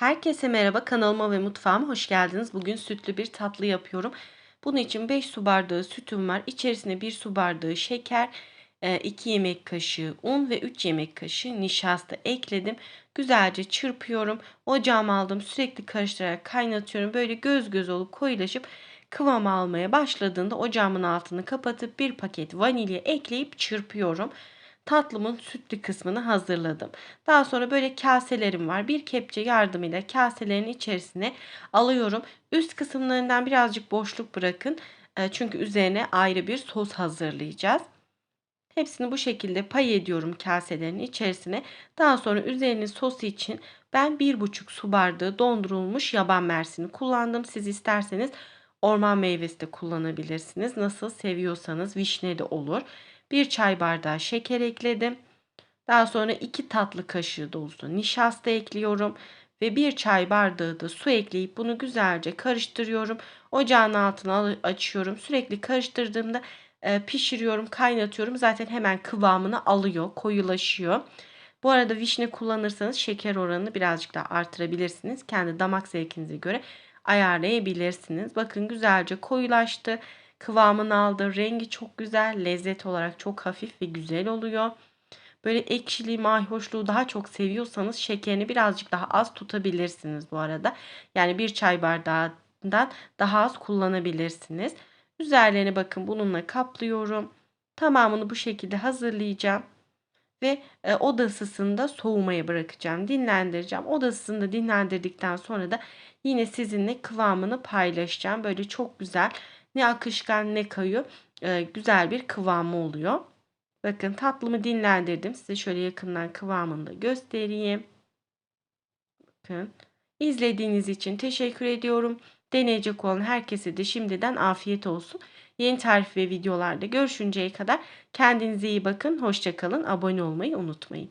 Herkese merhaba kanalıma ve mutfağıma hoş geldiniz. Bugün sütlü bir tatlı yapıyorum. Bunun için 5 su bardağı sütüm var. İçerisine 1 su bardağı şeker, 2 yemek kaşığı un ve 3 yemek kaşığı nişasta ekledim. Güzelce çırpıyorum. Ocağıma aldım. Sürekli karıştırarak kaynatıyorum. Böyle göz göz olup koyulaşıp kıvam almaya başladığında ocağımın altını kapatıp bir paket vanilya ekleyip çırpıyorum tatlımın sütlü kısmını hazırladım. Daha sonra böyle kaselerim var. Bir kepçe yardımıyla kaselerin içerisine alıyorum. Üst kısımlarından birazcık boşluk bırakın. E, çünkü üzerine ayrı bir sos hazırlayacağız. Hepsini bu şekilde pay ediyorum kaselerin içerisine. Daha sonra üzerine sos için ben 1,5 su bardağı dondurulmuş yaban mersini kullandım. Siz isterseniz orman meyvesi de kullanabilirsiniz. Nasıl seviyorsanız vişne de olur. 1 çay bardağı şeker ekledim. Daha sonra 2 tatlı kaşığı dolusu nişasta ekliyorum ve 1 çay bardağı da su ekleyip bunu güzelce karıştırıyorum. Ocağın altını açıyorum. Sürekli karıştırdığımda e, pişiriyorum, kaynatıyorum. Zaten hemen kıvamını alıyor, koyulaşıyor. Bu arada vişne kullanırsanız şeker oranını birazcık daha artırabilirsiniz. Kendi damak zevkinize göre ayarlayabilirsiniz. Bakın güzelce koyulaştı kıvamını aldı. Rengi çok güzel. Lezzet olarak çok hafif ve güzel oluyor. Böyle ekşiliği, mayhoşluğu daha çok seviyorsanız şekerini birazcık daha az tutabilirsiniz bu arada. Yani bir çay bardağından daha az kullanabilirsiniz. Üzerlerini bakın bununla kaplıyorum. Tamamını bu şekilde hazırlayacağım. Ve e, oda ısısında soğumaya bırakacağım. Dinlendireceğim. Oda ısısında dinlendirdikten sonra da yine sizinle kıvamını paylaşacağım. Böyle çok güzel ne akışkan ne kayıyor. Ee, güzel bir kıvamı oluyor. Bakın tatlımı dinlendirdim. Size şöyle yakından kıvamını da göstereyim. Bakın. İzlediğiniz için teşekkür ediyorum. Deneyecek olan herkese de şimdiden afiyet olsun. Yeni tarif ve videolarda görüşünceye kadar kendinize iyi bakın. Hoşçakalın. Abone olmayı unutmayın.